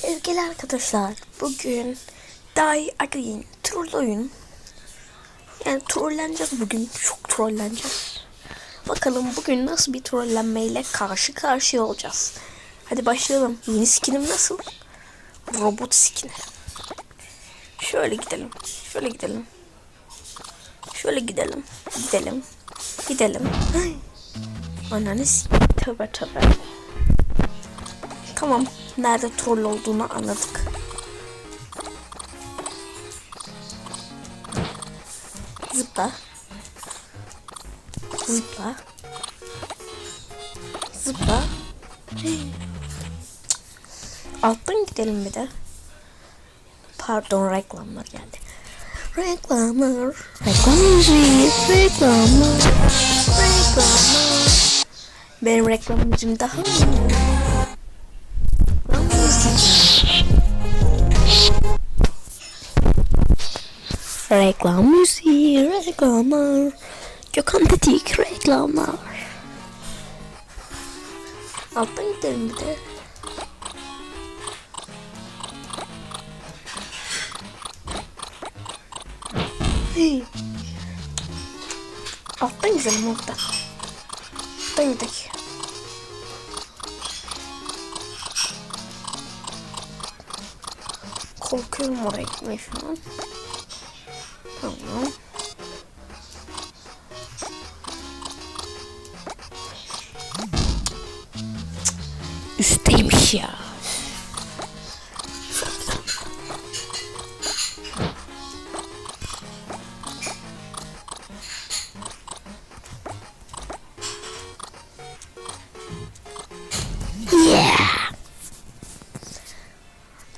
Sevgili arkadaşlar, bugün Die Again troll oyun. Yani trolleneceğiz bugün, çok trolleneceğiz. Bakalım bugün nasıl bir trollenmeyle karşı karşıya olacağız. Hadi başlayalım. Yeni skinim nasıl? Robot skini. Şöyle gidelim, şöyle gidelim. Şöyle gidelim, gidelim, gidelim. Ananı tövbe tövbe. Tamam. Nerede troll olduğunu anladık. Zıpla. Zıpla. Zıpla. Alttan gidelim bir de. Pardon reklamlar geldi. Reklamlar. Reklam müziği. Reklamlar. Reklamlar. Benim reklam müziğim daha iyi. Reklam müziği, reklamlar. Gökhan Tetik reklamlar. Alttan gidelim bir de. Hey. Alttan gidelim alttan. Alttan gidelim. Korkuyorum oraya gitmeye şu an. Tamam. Üstteymiş ya. Yeah.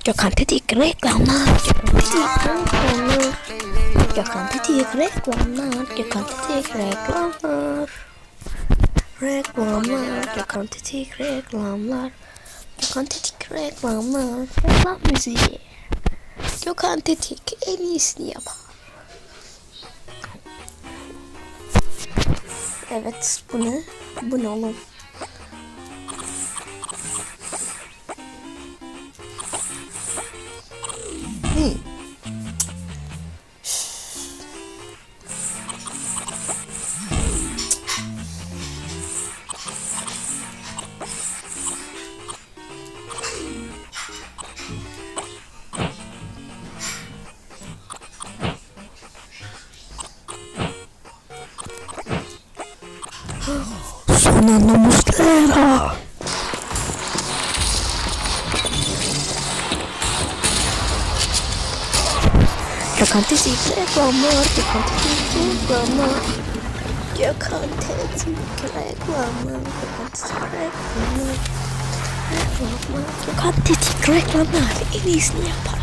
Gökhan Tetik reklamlar. Gökhan Tetik reklamlar. Gökhan Tetik reklamlar. Gökhan Tetik reklamlar. Reklamlar. Gökhan Tetik reklamlar. Gökhan Tetik reklamlar. Reklam müziği. Gökhan Tetik en iyisini yapar. Evet bu ne? Bu ne oğlum? Sono Muslera. Gökhan Tetik reklamlar, Gökhan Tetik reklamlar. Gökhan Tetik reklamlar, Gökhan Tetik reklamlar. Reklamlar, Gökhan Tetik reklamlar en iyisini yapar.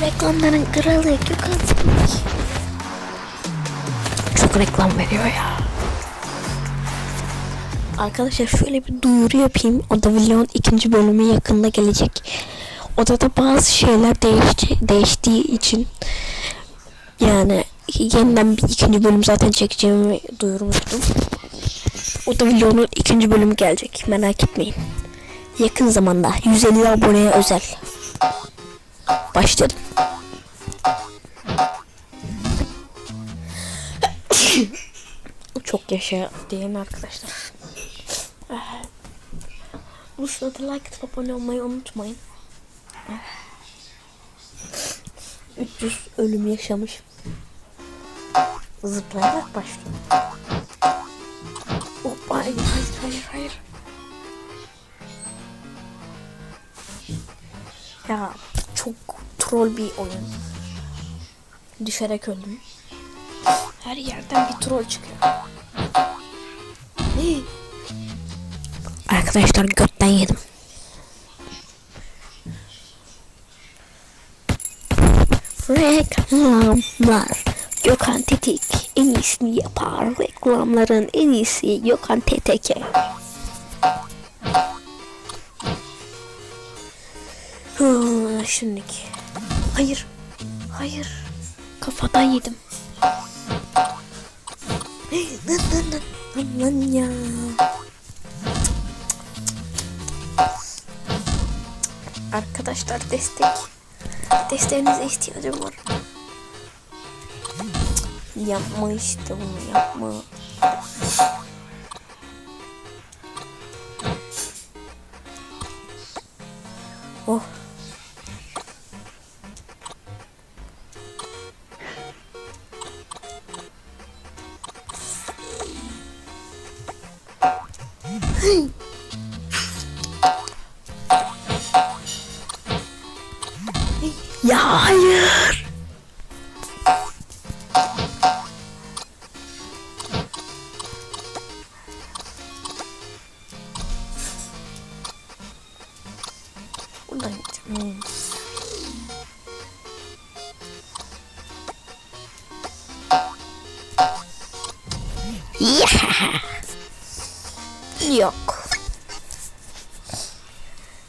Reklamların kralı Gökhan Tetik. Çok reklam veriyor ya. Arkadaşlar şöyle bir duyuru yapayım. O da vlogun ikinci bölümü yakında gelecek. Odada bazı şeyler değişti, değiştiği için yani yeniden bir ikinci bölüm zaten çekeceğimi duyurmuştum. O da vlogun ikinci bölümü gelecek. Merak etmeyin. Yakın zamanda 150 aboneye özel. Başladım. Çok yaşa diyelim arkadaşlar. Bu sırada like atıp olmayı unutmayın. 300 ölüm yaşamış. Zıplayarak başlıyor. Hoppa hayır hayır hayır hayır. Ya çok troll bir oyun. Düşerek öldüm. Her yerden bir troll çıkıyor. Arkadaşlar götten yedim. Reklamlar. Gökhan Tetik en iyisini yapar. Reklamların en iyisi Gökhan Tetek'e. Şimdiki. Hayır. Hayır. Kafadan yedim. Lan lan. Lan lan ya. Arkadaşlar destek. Desteğinize ihtiyacım var. Yapma işte bunu yapma. Oh. Ya hayır. Buradan gideceğim. Yeah. Yok.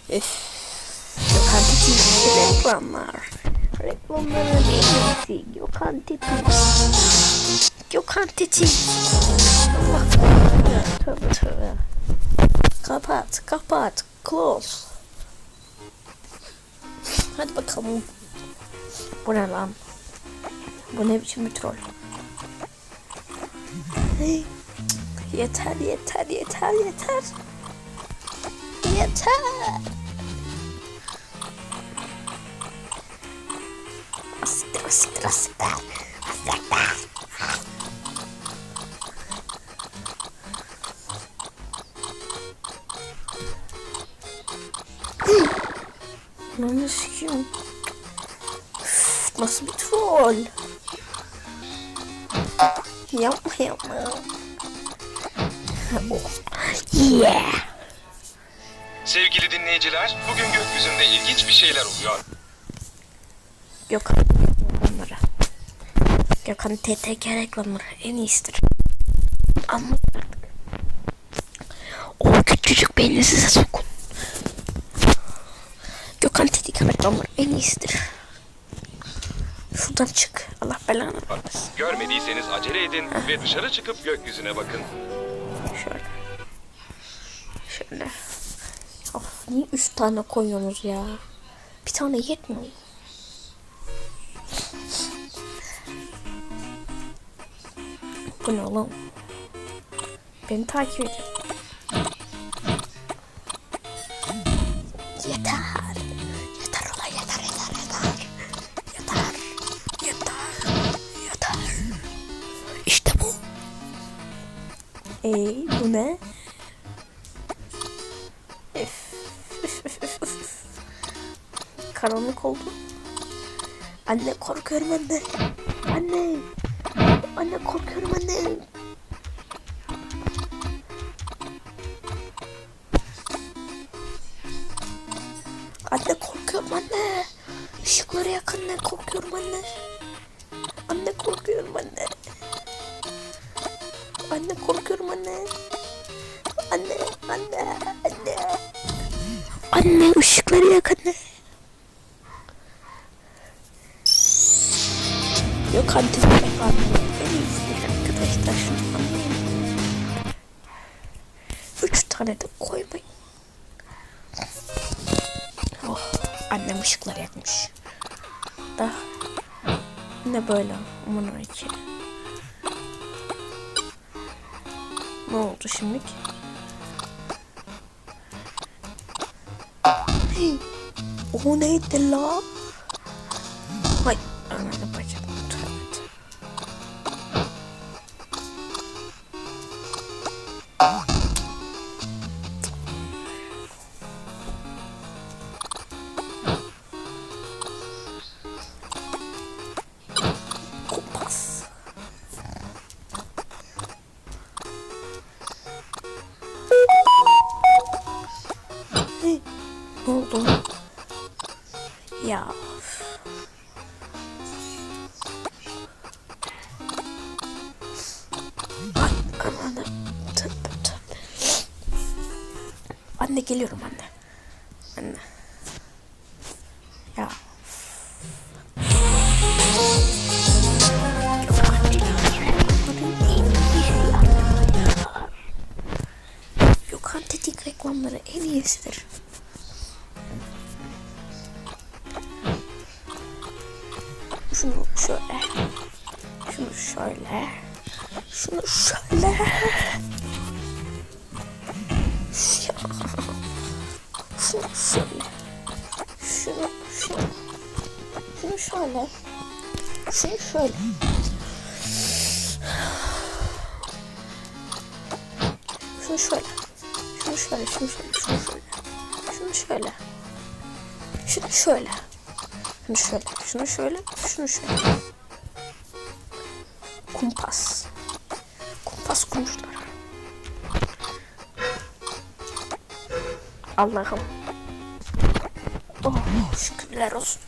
Üf. Gökhan Titi reklamlar. En iyisi Gökhan Titi. Gökhan Titi. Allah tövbe tövbe. Kapat, kapat. Close. Hadi bakalım. Bu ne lan? Bu ne biçim bir troll? Yeter, yeter, yeter, yeter. Yeter. Asiktir. Lan sikiyim. Üf, Nasıl bir troll? Yapma yapma. Yeah. Sevgili dinleyiciler, bugün gökyüzünde ilginç bir şeyler oluyor. Reklamları. Gökhan TTK reklamları en iyisidir. Anlat artık. O küçücük beynini size sokun. Gökhan TTK reklamları en iyisidir. Şuradan çık. Allah belanı vermesin. Görmediyseniz acele edin ve dışarı çıkıp gökyüzüne bakın. Şöyle. Şöyle. Of niye üç tane koyuyorsunuz ya? Bir tane yetmiyor. mu? Bu ne oğlum? Beni takip edin. Yeter. Yeter ulan yeter yeter yeter. Yeter. Yeter. Yeter. İşte bu. Ee, bu ne? Üf, üf, üf, üf, üf. Karanlık oldu. Anne korkuyorum anne. Anne. Anne korkuyorum anne. Anne korkuyorum anne. Işıkları yak anne korkuyorum anne. Anne korkuyorum anne. Anne korkuyorum anne. Anne, anne, anne. Anne ışıkları yak anne. Yok anne anne. Arkadaşlar şunu anlayın. Üç tane de koymayın. Oh, annem ışıkları yakmış. Da ne böyle aman ki. Ne oldu şimdi? O neydi la? Kumpas. geliyorum anne. Anne. Ya. Yokantetik reklamları en iyisidir. Şunu şöyle. Şunu şöyle. Şunu şöyle. Şunu. Şunu şunu. Şunu şöyle. Şunu şöyle. Şunu şöyle. Şunu şöyle, şunu şöyle, şunu şöyle. Şunu şöyle. Şunu şöyle. Şunu şöyle, şunu şöyle, şunu şöyle. Kumpas. Kumpas kurmuşlar. Allah'ım. Oh şükürler olsun.